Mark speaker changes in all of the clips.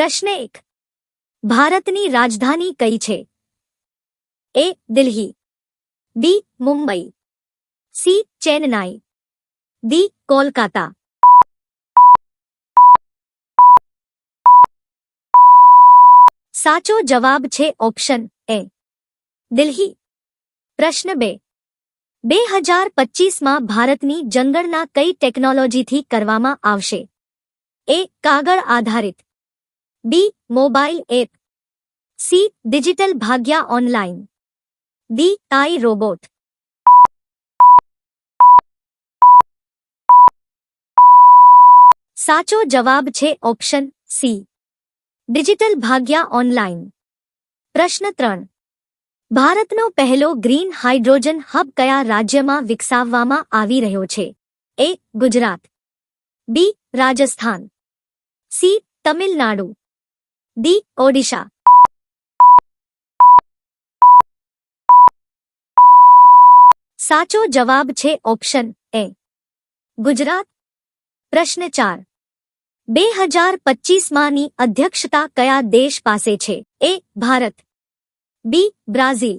Speaker 1: પ્રશ્ન એક ભારતની રાજધાની કઈ છે A Delhi B Mumbai C Chennai D Kolkata સાચો જવાબ છે ઓપ્શન એ દિલ્હી પ્રશ્ન બે બે હજાર પચીસમાં ભારતની જંગલના કઈ ટેકનોલોજીથી કરવામાં આવશે એ કાગળ આધારિત B mobile app C digital Bhagya online D I robot સાચો જવાબ છે option C digital Bhagya online પ્રશ્ન ત્રણ ભારતનો પહેલો ગ્રીન હાઇડ્રોજન હબ કયા રાજ્યમાં વિકસાવવામાં આવી રહ્યો છે A Gujarat B Rajasthan C Tamil Nadu D Odisha સાચો જવાબ છે ઓપ્શન એ ગુજરાત પ્રશ્ન ચાર બે હજાર પચીસમાંની અધ્યક્ષતા કયા દેશ પાસે છે A Bharat B Brazil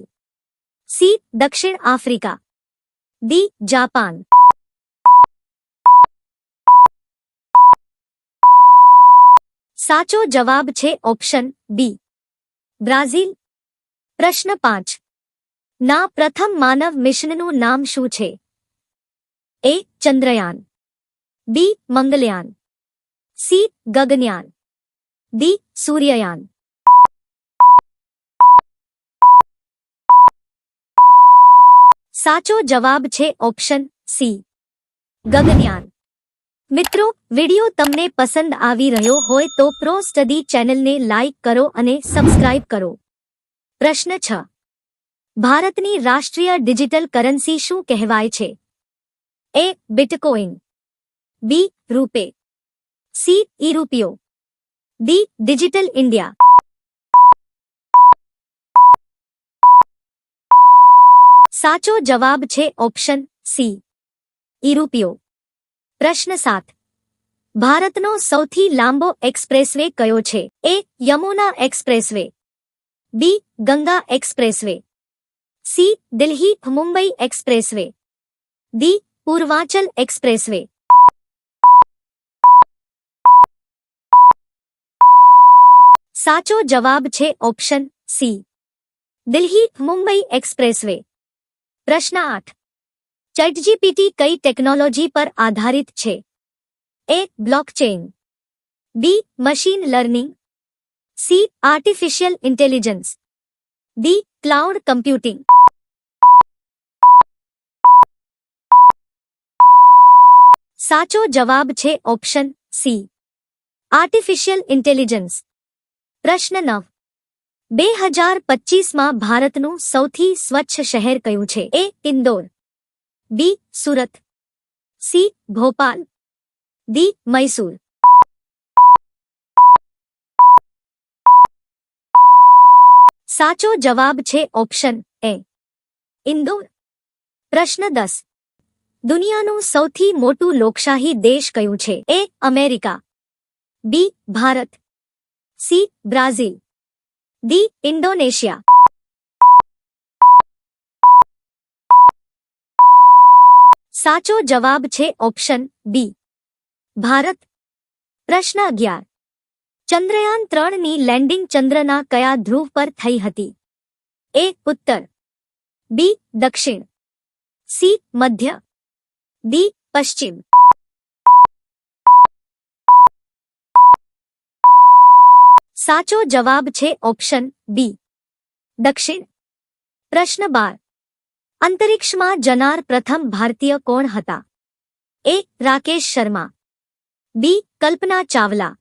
Speaker 1: C દક્ષિણ આફ્રિકા ડી જાપાન સાચો જવાબ છે ઓપ્શન બી. બ્રાઝિલ. પ્રશ્ન પાંચ. ના, પ્રથમ માનવ મિશનનું નામ શું છે? A, Chandrayaan. B, Mangalyaan. C, Gaganyaan. D, Suryayaan. સાચો જવાબ છે ઓપ્શન સી. ગગનયાન. મિત્રો વિડિયો તમને પસંદ આવી રહ્યો હોય તો પ્રો સ્ટડી ચેનલને લાઇક કરો અને સબસ્ક્રાઇબ કરો પ્રશ્ન છ ભારતની રાષ્ટ્રીય ડિજિટલ કરન્સી શું કહેવાય છે એ બિટકોઇન બી રૂપે સી ઈ રૂપિયો ડી ડિજિટલ ઇન્ડિયા સાચો જવાબ છે ઓપ્શન સી ઈ રૂપિયો પ્રશ્ન સાત ભારતનો સૌથી લાંબો એક્સપ્રેસવે કયો છે A Yamuna expressway B Ganga expressway C Delhi Mumbai expressway D Purvanchal expressway સાચો જવાબ છે option C Delhi Mumbai expressway પ્રશ્ન આઠ ચેટજીપીટી કઈ ટેકનોલોજી પર આધારિત છે A blockchain B machine learning C artificial intelligence D cloud computing સાચો જવાબ છે ઓપ્શન સી આર્ટિફિશિયલ ઇન્ટેલિજન્સ પ્રશ્ન નવ બે હજાર પચીસમાં ભારતનું સૌથી સ્વચ્છ શહેર કયું છે એ Indore B Surat C Bhopal D Mysore સાચો જવાબ છે ઓપ્શન એ ઇન્દોર પ્રશ્ન દસ દુનિયાનું સૌથી મોટું લોકશાહી દેશ કયું છે A America B Bharat C Brazil D Indonesia સાચો જવાબ છે ઓપ્શન બી ભારત પ્રશ્ન અગિયાર ચંદ્રયાન ત્રણની લેન્ડિંગ ચંદ્રના કયા ધ્રુવ પર થઈ હતી એ ઉત્તર બી દક્ષિણ સી મધ્ય ડી પશ્ચિમ સાચો જવાબ છે ઓપ્શન બી દક્ષિણ પ્રશ્ન બાર અંતરિક્ષમાં જનાર પ્રથમ ભારતીય કોણ હતા? A. Rakesh Sharma. B. Kalpana Chawla.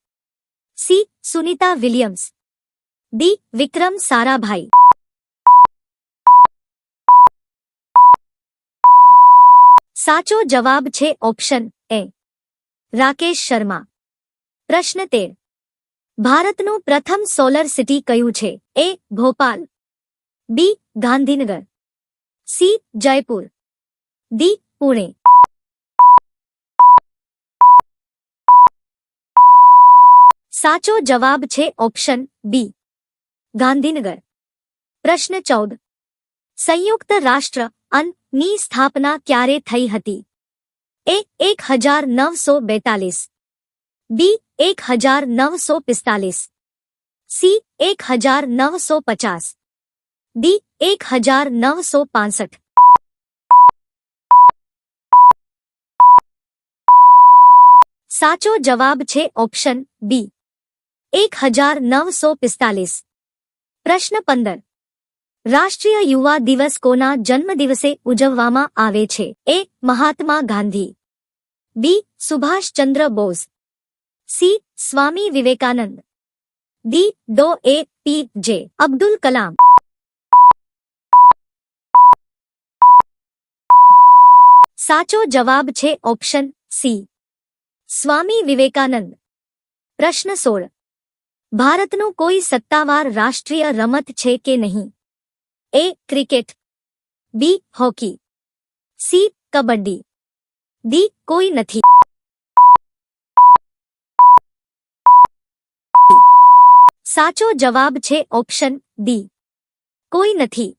Speaker 1: C. Sunita Williams. D. Vikram Sarabhai. સાચો જવાબ છે ઓપ્શન એ. રાકેશ શર્મા. પ્રશ્ન તેર. ભારતનું પ્રથમ સોલર સિટી કયું છે? A. Bhopal. B. Gandhinagar. C Jaipur D Pune સાચો જવાબ છે ઓપ્શન બી ગાંધીનગર પ્રશ્ન ચૌદ સંયુક્ત રાષ્ટ્ર અન ની સ્થાપના ક્યારે થઈ હતી એ એક હજાર નવસો બેતાલીસ બી એક હજાર નવસો પિસ્તાલીસ સી એક હજાર નવસો પચાસ ડી એક હજાર નવસો પાસઠ સાચો જવાબ છે ઓપ્શન બી એક હજાર નવસો પિસ્તાલીસ પ્રશ્ન પંદર રાષ્ટ્રીય યુવા દિવસ કોના જન્મદિવસે ઉજવવામાં આવે છે A Mahatma Gandhi B Subhash Chandra Bose C Swami Vivekananda D Dr A P J Abdul Kalam સાચો જવાબ છે ઓપ્શન સી સ્વામી વિવેકાનંદ પ્રશ્ન સોળ ભારતનું કોઈ સત્તાવાર રાષ્ટ્રીય રમત છે કે નહીં A cricket B hockey C kabaddi D કોઈ નથી સાચો જવાબ છે ઓપ્શન ડી કોઈ નથી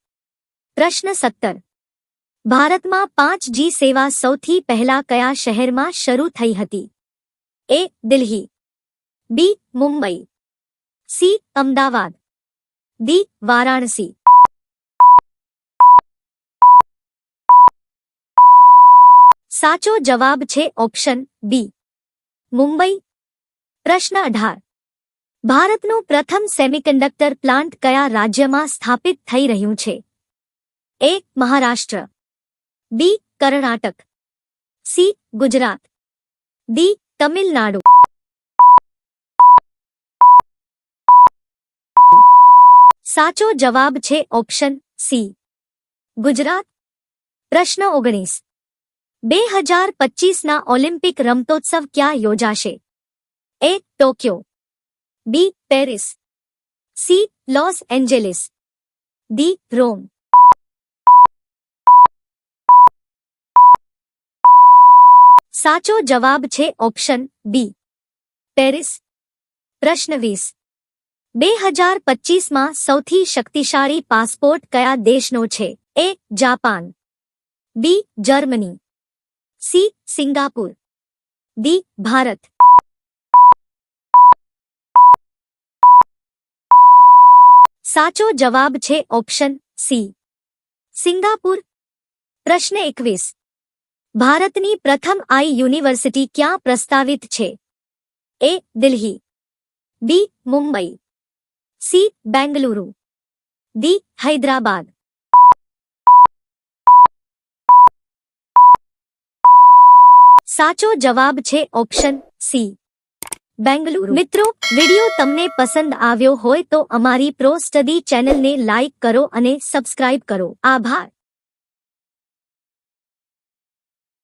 Speaker 1: પ્રશ્ન સત્તર ભારતમાં પાંચ જી સેવા સૌથી પહેલા કયા શહેરમાં શરૂ થઈ હતી? A, Delhi. B, Mumbai. C, Ahmedabad. D, Varanasi. સાચો જવાબ છે ઓપ્શન બી. મુંબઈ. પ્રશ્ન અઢાર. ભારતનું પ્રથમ સેમિકન્ડક્ટર પ્લાન્ટ કયા રાજ્યમાં સ્થાપિત થઈ રહ્યું છે? A, Maharashtra. B Karnataka. C Gujarat. D Tamil Nadu. સાચો જવાબ છે ઓપ્શન સી. ગુજરાત. પ્રશ્ન ઓગણીસ. બે હજાર પચીસના ઓલિમ્પિક રમતોત્સવ ક્યાં યોજાશે? A Tokyo. B Paris. C Los Angeles. D Rome. સાચો જવાબ છે ઓપ્શન બી પેરિસ પ્રશ્ન વીસ બે હજાર પચીસમાં સૌથી શક્તિશાળી પાસપોર્ટ કયા દેશનો છે A Japan B Germany C Singapore D Bharat સાચો જવાબ છે ઓપ્શન સી સિંગાપુર પ્રશ્ન એકવીસ ભારતની પ્રથમ આઈ યુનિવર્સિટી ક્યાં પ્રસ્તાવિત છે A Delhi B Mumbai C Bengaluru D Hyderabad સાચો જવાબ છે ઓપ્શન સી બેંગલુરુ મિત્રો વિડિયો તમને પસંદ આવ્યો હોય તો અમારી પ્રો સ્ટડી ચેનલને લાઇક કરો અને સબસ્ક્રાઇબ કરો આભાર